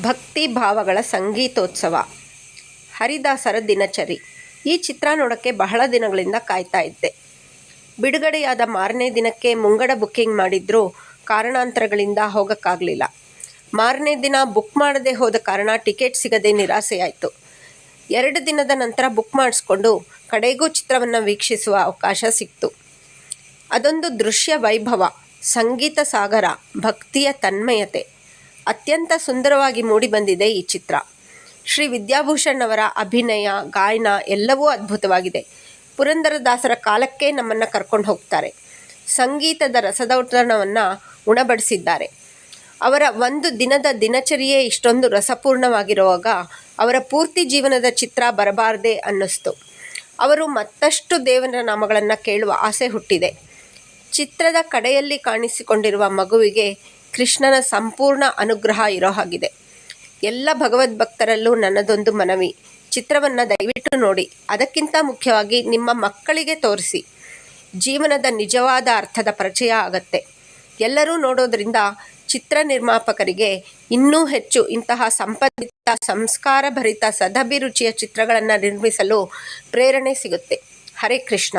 ಭಕ್ತಿ ಭಾವಗಳ ಸಂಗೀತೋತ್ಸವ. ಹರಿದಾಸರ ದಿನಚರಿ. ಈ ಚಿತ್ರ ನೋಡೋಕ್ಕೆ ಬಹಳ ದಿನಗಳಿಂದ ಕಾಯ್ತಾ ಇದ್ದೆ. ಬಿಡುಗಡೆಯಾದ ಮಾರನೇ ದಿನಕ್ಕೆ ಮುಂಗಡ ಬುಕ್ಕಿಂಗ್ ಮಾಡಿದ್ರೂ ಕಾರಣಾಂತರಗಳಿಂದ ಹೋಗೋಕ್ಕಾಗಲಿಲ್ಲ. ಮಾರನೇ ದಿನ ಬುಕ್ ಮಾಡದೆ ಹೋದ ಕಾರಣ ಟಿಕೆಟ್ ಸಿಗದೆ ನಿರಾಸೆಯಾಯಿತು. ಎರಡು ದಿನದ ನಂತರ ಬುಕ್ ಮಾಡಿಸ್ಕೊಂಡು ಕಡೆಗೂ ಚಿತ್ರವನ್ನು ವೀಕ್ಷಿಸುವ ಅವಕಾಶ ಸಿಕ್ತು. ಅದೊಂದು ದೃಶ್ಯ ವೈಭವ, ಸಂಗೀತ ಸಾಗರ, ಭಕ್ತಿಯ ತನ್ಮಯತೆ. ಅತ್ಯಂತ ಸುಂದರವಾಗಿ ಮೂಡಿಬಂದಿದೆ ಈ ಚಿತ್ರ. ಶ್ರೀ ವಿದ್ಯಾಭೂಷಣ್ ಅವರ ಅಭಿನಯ, ಗಾಯನ ಎಲ್ಲವೂ ಅದ್ಭುತವಾಗಿದೆ. ಪುರಂದರದಾಸರ ಕಾಲಕ್ಕೆ ನಮ್ಮನ್ನು ಕರ್ಕೊಂಡು ಹೋಗ್ತಾರೆ. ಸಂಗೀತದ ರಸದೌತಣವನ್ನು ಉಣಬಡಿಸಿದ್ದಾರೆ. ಅವರ ಒಂದು ದಿನದ ದಿನಚರಿಯೇ ಇಷ್ಟೊಂದು ರಸಪೂರ್ಣವಾಗಿರುವಾಗ ಅವರ ಪೂರ್ತಿ ಜೀವನದ ಚಿತ್ರ ಬರಬಾರದೆ ಅನ್ನಿಸ್ತು. ಅವರು ಮತ್ತಷ್ಟು ದೇವರ ನಾಮಗಳನ್ನು ಕೇಳುವ ಆಸೆ ಹುಟ್ಟಿದೆ. ಚಿತ್ರದ ಕಡೆಯಲ್ಲಿ ಕಾಣಿಸಿಕೊಂಡಿರುವ ಮಗುವಿಗೆ ಕೃಷ್ಣನ ಸಂಪೂರ್ಣ ಅನುಗ್ರಹ ಇರೋ ಹಾಗಿದೆ. ಎಲ್ಲ ಭಗವದ್ಭಕ್ತರಲ್ಲೂ ನನ್ನದೊಂದು ಮನವಿ. ಚಿತ್ರವನ್ನು ದಯವಿಟ್ಟು ನೋಡಿ. ಅದಕ್ಕಿಂತ ಮುಖ್ಯವಾಗಿ ನಿಮ್ಮ ಮಕ್ಕಳಿಗೆ ತೋರಿಸಿ. ಜೀವನದ ನಿಜವಾದ ಅರ್ಥದ ಪರಿಚಯ ಆಗತ್ತೆ. ಎಲ್ಲರೂ ನೋಡೋದ್ರಿಂದ ಚಿತ್ರ ನಿರ್ಮಾಪಕರಿಗೆ ಇನ್ನೂ ಹೆಚ್ಚು ಇಂತಹ ಸಂಪದಿತ, ಸಂಸ್ಕಾರಭರಿತ ಸದಭಿರುಚಿಯ ಚಿತ್ರಗಳನ್ನು ನಿರ್ಮಿಸಲು ಪ್ರೇರಣೆ ಸಿಗುತ್ತೆ. ಹರೇ ಕೃಷ್ಣ.